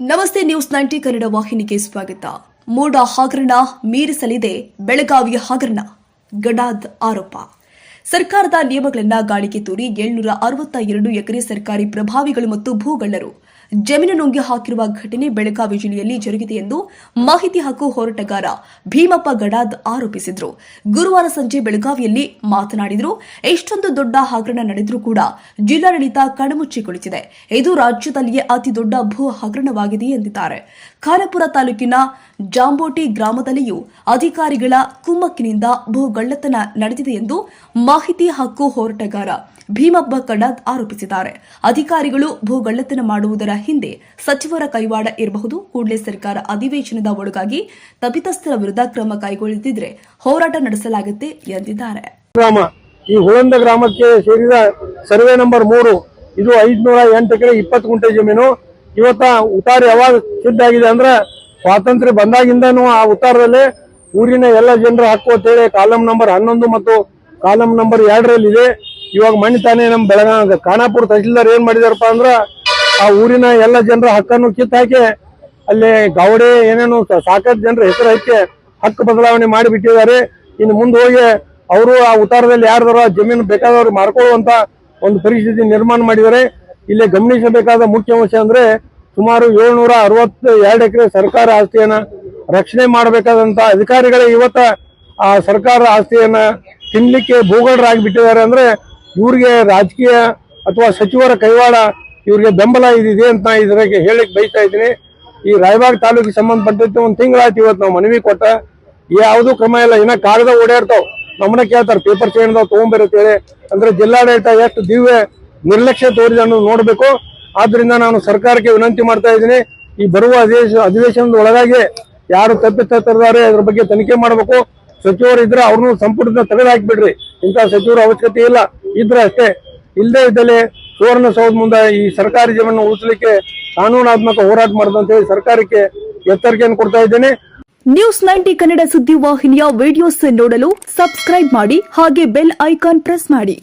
ನಮಸ್ತೆ news ninety Kannada ವಾಹಿನಿಗೆ ಸ್ವಾಗತ. ಮೂಡ ಹಗರಣ ಮೀರಿಸಲಿದೆ ಬೆಳಗಾವಿಯ ಹಗರಣ. ಗಡಾದ್ ಆರೋಪ. ಸರ್ಕಾರದ ನಿಯಮಗಳನ್ನ ಗಾಳಿಗೆ ತೂರಿ ಏಳ್ನೂರ ಅರವತ್ತ ಎರಡು ಎಕರೆ ಸರ್ಕಾರಿ ಪ್ರಭಾವಿಗಳು ಮತ್ತು ಭೂಗಳ್ಳರು ಜಮೀನು ನುಂಗಿ ಹಾಕಿರುವ ಘಟನೆ ಬೆಳಗಾವಿ ಜಿಲ್ಲೆಯಲ್ಲಿ ಜರುಗಿದೆ ಎಂದು ಮಾಹಿತಿ ಹಕ್ಕು ಹೋರಾಟಗಾರ ಭೀಮಪ್ಪ ಗಡಾದ್ ಆರೋಪಿಸಿದ್ರು. ಗುರುವಾರ ಸಂಜೆ ಬೆಳಗಾವಿಯಲ್ಲಿ ಮಾತನಾಡಿದ್ರು, ಎಷ್ಟೊಂದು ದೊಡ್ಡ ಹಗರಣ ನಡೆದರೂ ಕೂಡ ಜಿಲ್ಲಾಡಳಿತ ಕಣಮುಚ್ಚಿಗೊಳಿಸಿದೆ. ಇದು ರಾಜ್ಯದಲ್ಲಿಯೇ ಅತಿ ದೊಡ್ಡ ಭೂ ಹಗರಣವಾಗಿದೆ ಎಂದಿದ್ದಾರೆ. ಖಾನಾಪುರ ತಾಲೂಕಿನ ಜಾಂಬೋಟಿ ಗ್ರಾಮದಲ್ಲಿಯೂ ಅಧಿಕಾರಿಗಳ ಕುಮ್ಮಕ್ಕಿನಿಂದ ಭೂಗಳ್ಳತನ ನಡೆದಿದೆ ಎಂದು ಮಾಹಿತಿ ಹಕ್ಕು ಹೋರಾಟಗಾರ ಭೀಮಪ್ಪ ಕಡಾದ್ ಆರೋಪಿಸಿದ್ದಾರೆ. ಅಧಿಕಾರಿಗಳು ಭೂಗಳ್ಳತನ ಮಾಡುವುದರ ಹಿಂದೆ ಸಚಿವರ ಕೈವಾಡ ಇರಬಹುದು. ಕೂಡಲೇ ಸರ್ಕಾರ ಅಧಿವೇಶನದ ಒಳಗಾಗಿ ತಪಿತಸ್ಥರ ವಿರುದ್ಧ ಕ್ರಮ ಕೈಗೊಳ್ಳದಿದ್ರೆ ಹೋರಾಟ ನಡೆಸಲಾಗುತ್ತೆ ಎಂದಿದ್ದಾರೆ. ಗ್ರಾಮ, ಈ ಹುಳಂದ ಗ್ರಾಮಕ್ಕೆ ಸೇರಿದ ಸರ್ವೆ ನಂಬರ್ ಮೂರು, ಇದು ಐದ್ನೂರ ಎಂಟು ಎಕರೆ ಇಪ್ಪತ್ತು ಗುಂಟೆ ಜಮೀನು. ಇವತ್ತ ಉತ್ತಾರ ಯಾವಾಗ ಸಿದ್ಧ ಆಗಿದೆ ಅಂದ್ರೆ ಸ್ವಾತಂತ್ರ್ಯ ಬಂದಾಗಿಂದನೂ ಆ ಉತ್ತಾರದಲ್ಲಿ ಊರಿನ ಎಲ್ಲ ಜನರ ಹಕ್ಕು ಅಂತೇಳಿ ಕಾಲಂ ನಂಬರ್ ಹನ್ನೊಂದು ಮತ್ತು ಕಾಲಂ ನಂಬರ್ ಎರಡರಲ್ಲಿ ಇದೆ ಇವಾಗ ಮಣ್ಣು ತಾನೇ ನಮ್ಮ ಬೆಳಗಾವಿ ಖಾನಾಪುರ ತಹಸೀಲ್ದಾರ್ ಏನ್ ಮಾಡಿದಾರಪ್ಪ ಅಂದ್ರ ಆ ಊರಿನ ಎಲ್ಲ ಜನರ ಹಕ್ಕನ್ನು ಕಿತ್ತು ಹಾಕಿ ಅಲ್ಲಿ ಗೌಡೆ ಏನೇನು ಸಾಕಷ್ಟು ಜನರ ಹೆಸರು ಹಾಕಿ ಹಕ್ಕು ಬದಲಾವಣೆ ಮಾಡಿಬಿಟ್ಟಿದ್ದಾರೆ. ಇನ್ನು ಮುಂದೆ ಹೋಗಿ ಅವರು ಆ ಉತ್ತಾರದಲ್ಲಿ ಯಾರ್ದಾರ ಜಮೀನು ಬೇಕಾದವ್ರು ಮಾರ್ಕೊಳ್ಳುವಂತ ಒಂದು ಪರಿಸ್ಥಿತಿ ನಿರ್ಮಾಣ ಮಾಡಿದ್ದಾರೆ. ಇಲ್ಲಿ ಗಮನಿಸಬೇಕಾದ ಮುಖ್ಯ ಅಂಶ ಅಂದ್ರೆ ಸುಮಾರು ಏಳ್ನೂರ ಅರವತ್ತು ಎರಡು ಎಕರೆ ಸರ್ಕಾರ ಆಸ್ತಿಯನ್ನ ರಕ್ಷಣೆ ಮಾಡಬೇಕಾದಂತ ಅಧಿಕಾರಿಗಳೇ ಇವತ್ತ ಆ ಸರ್ಕಾರ ಆಸ್ತಿಯನ್ನ ತಿನ್ಲಿಕ್ಕೆ ಭೂಗಡರಾಗಿಬಿಟ್ಟಿದ್ದಾರೆ ಅಂದ್ರೆ ಇವ್ರಿಗೆ ರಾಜಕೀಯ ಅಥವಾ ಸಚಿವರ ಕೈವಾಡ, ಇವ್ರಿಗೆ ಬೆಂಬಲ ಇದಿದೆ ಅಂತ ನಾ ಇದ್ರಾಗೆ ಹೇಳಿಕ್ ಬಯಸ್ತಾ ಇದ್ದೀನಿ. ಈ ರಾಯಬಾಗ್ ತಾಲೂಕಿಗೆ ಸಂಬಂಧಪಟ್ಟಂತೆ ಒಂದು ತಿಂಗಳಾಯ್ತು ಇವತ್ತು ನಾವು ಮನವಿ ಕೊಟ್ಟ, ಯಾವುದು ಕ್ರಮ ಇಲ್ಲ. ಇನ್ನ ಕಾಗದ ಓಡಾಡ್ತಾವ್. ನಮ್ಮನ್ನ ಕೇಳ್ತಾರೆ ಪೇಪರ್ ಚೇಂಜ್ದಾವ್ ಹೇಳಿ. ಅಂದ್ರೆ ಜಿಲ್ಲಾಡಳಿತ ಎಷ್ಟು ದಿವ್ಯ ನಿರ್ಲಕ್ಷ್ಯ ತೋರಿದೆ ಅನ್ನೋದು ನೋಡ್ಬೇಕು. ಆದ್ರಿಂದ ನಾನು ಸರ್ಕಾರಕ್ಕೆ ವಿನಂತಿ ಮಾಡ್ತಾ ಇದ್ದೀನಿ. ಈ ಬರುವ ಅಧಿವೇಶ ಅಧಿವೇಶನದ ಒಳಗಾಗಿ ಯಾರು ತಪ್ಪಿತಸ್ಥರಿದ್ದಾರೆ ಅದ್ರ ಬಗ್ಗೆ ತನಿಖೆ ಮಾಡಬೇಕು. ಸಚಿವರು ಇದ್ರೆ ಅವ್ರನ್ನು ಸಂಪುಟದಿಂದ ತೆಗೆದು ಹಾಕ್ಬಿಡ್ರಿ. ಇಂಥ ಸಚಿವರ ಅವಶ್ಯಕತೆ ಇಲ್ಲ. ಇದ್ರೆ ಅಷ್ಟೇ. ಇಲ್ಲದೆ ಇದ್ದಲ್ಲಿ ಸುವರ್ಣ ಸೌಧ ಮುಂದೆ ಈ ಸರ್ಕಾರಿ ಜೀವನ ಉಳಿಸಲಿಕ್ಕೆ ಕಾನೂನಾತ್ಮಕ ಹೋರಾಟ ಮಾಡುದಂತ ಸರ್ಕಾರಕ್ಕೆ ಎಚ್ಚರಿಕೆಯನ್ನು ಕೊಡ್ತಾ ಇದ್ದೇನೆ. ನ್ಯೂಸ್ ನೈಂಟಿ ಕನ್ನಡ ಸುದ್ದಿ ವಾಹಿನಿಯ ವಿಡಿಯೋಸ್ ನೋಡಲು ಸಬ್ಸ್ಕ್ರೈಬ್ ಮಾಡಿ ಹಾಗೆ ಬೆಲ್ ಐಕಾನ್ ಪ್ರೆಸ್ ಮಾಡಿ.